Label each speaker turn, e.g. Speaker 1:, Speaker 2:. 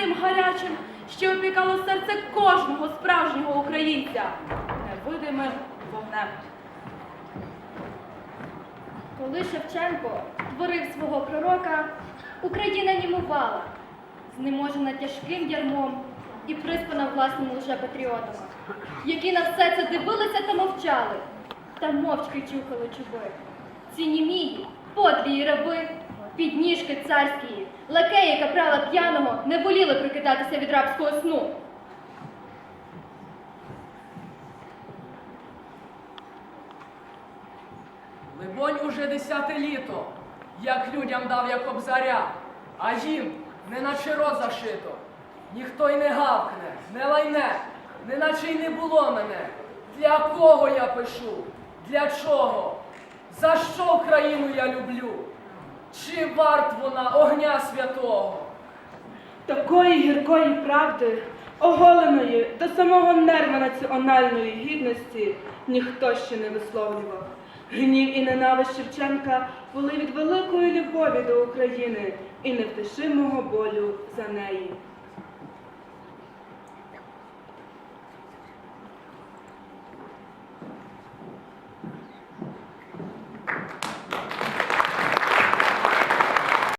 Speaker 1: тим гарячим, що опікало серце кожного справжнього українця невидимим вогнем.
Speaker 2: Коли Шевченко творив свого пророка, Україна німувала, знеможена тяжким ярмом і приспана власними лжепатріотами, які на все це дивилися та мовчали, та мовчки чухали чуби. Ці німії, подлі й раби, підніжки царські, лакеї капрала п'яного не воліли прикидатися від рабського сну.
Speaker 3: Либонь, уже десяте літо, як людям дав я кобзаря, а їм не наче рот зашито. Ніхто й не гавкне, не лайне, неначе й не було мене. Для кого я пишу? Для чого? За що Україну я люблю? Чи варт вона огня святого?
Speaker 4: Такої гіркої правди, оголеної до самого нерва національної гідності, ніхто ще не висловлював. Гнів і ненависть Шевченка були від великої любові до України і невтишимого болю за неї.